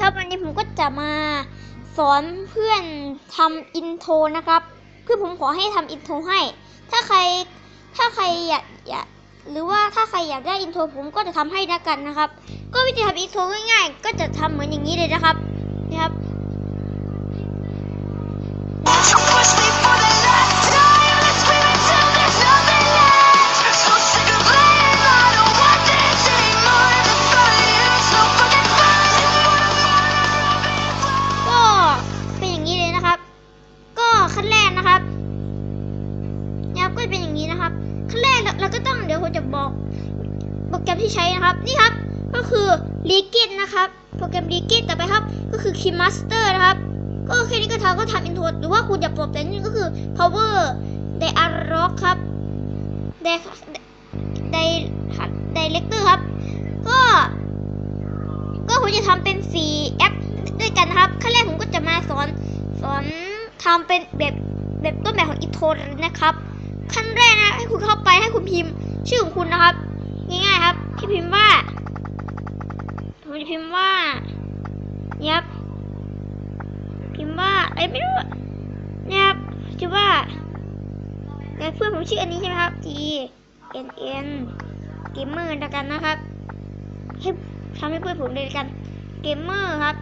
ครับวันนี้ผมก็จะมาสอนเพื่อนทำอินโทรนะครับ เพื่อผมขอให้ทำอินโทรให้ ถ้าใครถ้าใครอยากอยากหรือว่าถ้าใครอยากได้อินโทรผมก็จะทำให้แล้วกันนะครับ ก็วิธีทำอินโทรง่ายๆ ก็จะทำเหมือนอย่างนี้เลยนะครับนี่ครับ นี้นะครับขั้นแรกเราเราก็ต้องเดี๋ยวผมจะบอกโปรแกรมที่ใช้นะครับ นี่ครับก็คือ l e g i t นะครับ โปรแกรม l e g i t ต่อไปครับ ก็คือ Key Master นะครับ ก็แค่นี้ก็ทำก็ทำ intro หรือว่าคุณจะปรับแต่นี่ก็คือ power dialog ครับ di di director ครับ ก็ ก็ผมจะทำเป็นสีแอปด้วยกันนะครับขั้นแรกผมก็จะมาสอนสอนทำเป็นแบบแบบต้นแบบของอินโทรนะครับ ขั้นแรกนะให้คุณเข้าไปให้คุณพิมพ์ ชื่อของคุณนะครับ ง่ายๆครับที่พิมพ์ว่าผมจะพิมพ์ว่าเนี่ยครับพิมพ์ว่าอะไรไม่รู้เนี่ยครับชื่อว่าแต่เพื่อนผมชื่ออันนี้ใช่ไหมครับ G N N Gamer แล้วกันนะครับให้ทำให้เพื่อนผมเลยละกันเกมเมอร์ครับ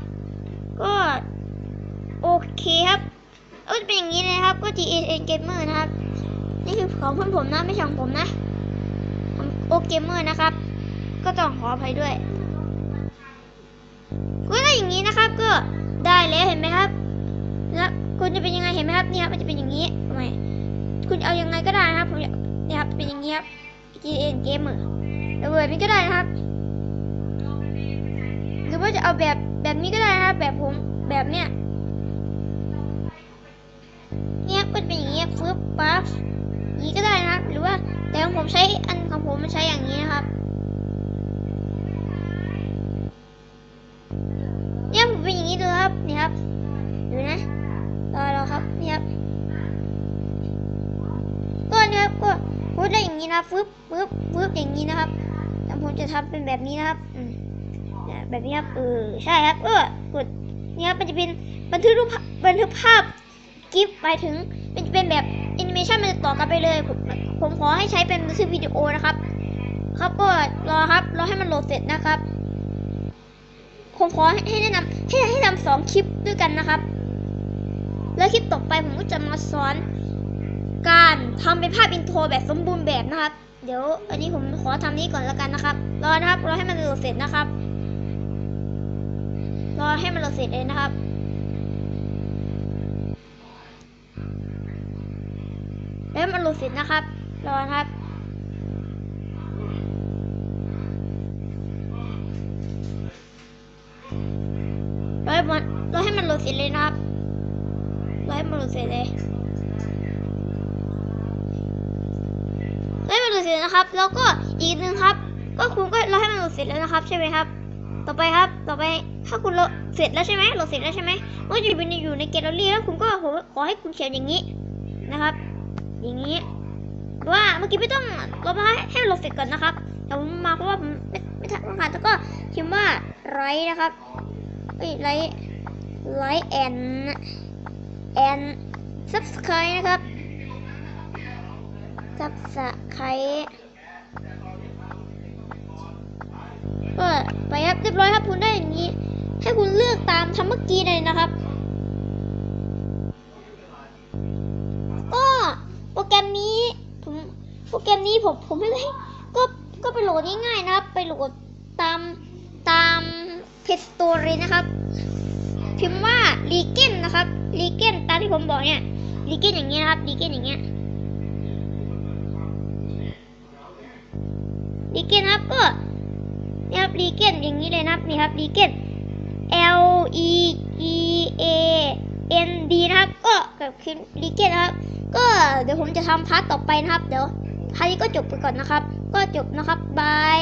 ก็โอเคครับเออจะเป็นอย่างนี้นะครับ ก็ G N N Gamer นะครับ ของเพื่อนผมนะไม่ใช่ของผมนะโอเกมเมอร์นะครับ ก็ต้องขออภัยด้วยก็ได้อย่างนี้นะครับ ก็ได้แล้วเห็นไหมครับแล้วคุณจะเป็นยังไงเห็นไหมครับนี่ครับมันจะเป็นอย่างนี้ทำไมคุณเอายังไงก็ได้นะครับผมเนี่ยครับเป็นอย่างนี้ครับ G N Gamer แล้วแบบนี้ก็ได้นะครับ หรือว่าจะเอาแบบแบบนี้ก็ได้นะครับ แบบผมแบบเนี้ยเนี่ยก็เป็นอย่างนี้ฟึบปั๊บ นี้ก็ได้นะครับ หรือว่าแต่ของผมใช้อันของผมมันใช้อย่างนี้นะครับเนี่ยผมเป็นอย่างนี้ดูครับนี่ครับดูนะรอเราครับนี่ครับก็นี่ครับก็พูดได้อย่างนี้นะฟึบฟึบฟึบอย่างนี้นะครับแต่ผมจะทำเป็นแบบนี้นะครับอืมเนี่ยแบบนี้ครับเออใช่ครับเออกดนี่ครับมันจะเป็นบันทึกรูปภาพบันทึกภาพกิฟต์หมายถึง มันเป็นแบบแอนิเมชันมันจะต่อกันไปเลย ผมผมขอให้ใช้เป็นบันทึกวิดีโอนะครับ ครับก็รอครับรอให้มันโหลดเสร็จนะครับ ผมขอให้ให้แนะนำให้ให้ทำสองคลิปด้วยกันนะครับ แล้วคลิปต่อไปผมก็จะมาสอน การทำเป็นภาพอินโทรแบบสมบูรณ์แบบนะครับ เดี๋ยว อันนี้ผมขอทำนี้ก่อนแล้วกันนะครับ รอนะครับรอให้มันโหลดเสร็จนะครับรอให้มันโหลดเสร็จเลยนะครับ แล้วมันหลุดเสร็จนะครับ รอครับรอให้มันรอให้มันหลุดเสร็จเลยนะครับรอให้มันหลุดเสร็จเลยรอให้มันหลุดเสร็จนะครับ แล้วก็อีกหนึ่งครับ ก็คุณก็รอให้มันหลุดเสร็จแล้วนะครับ ใช่ไหมครับ ต่อไปครับ ต่อไปถ้าคุณหลดเสร็จแล้วใช่ไหมโหลดเสร็จแล้วใช่ไหมมันก็จะอยู่ในอยู่ในแกลเลอรี่แล้วคุณก็ขอขอให้คุณเขียนอย่างนี้นะครับ อย่างนี้ว่าเมื่อกี้ไม่ต้องรอมาให้ให้มันลดเสร็จก่อนนะครับแต่ผมมาเพราะว่าผมไม่ไม่ทันมานแต่ก็พิมพ์ว่าไรนะครับเอ้ยไรไรแอนแอนซับสไครต์นะครับซับสไครต์ก็ไปครับเรียบร้อยครับคุณได้อย่างนี้ ให้คุณเลือกตามทำเมื่อกี้เลยนะครับ รแกรมนี้ผมโปรแกรมนี้ผมผมไม่ได้ก็ก็ไปโหลดง่ายๆนะครับ ไปโหลดตามตามเพจสโตร์เลยนะครับ พิมพ์ว่า l e g e n นะครับ l e g e n ตามที่ผมบอกเนี่ย l e g e n อย่างเงี้ยนะครับ l e g e n อย่างเงี้ย l e g e n ครับก็นี่ครับ l e g e n อย่างนี้เลยนะครับนี่ครับ l e g e n L E E A N D นะครับก็แบบคือ l e g e n นะครับ ก็เดี๋ยวผมจะทำพาร์ทต่อไปนะครับ เดี๋ยวพาร์ทนี้ก็จบไปก่อนนะครับ ก็จบนะครับบาย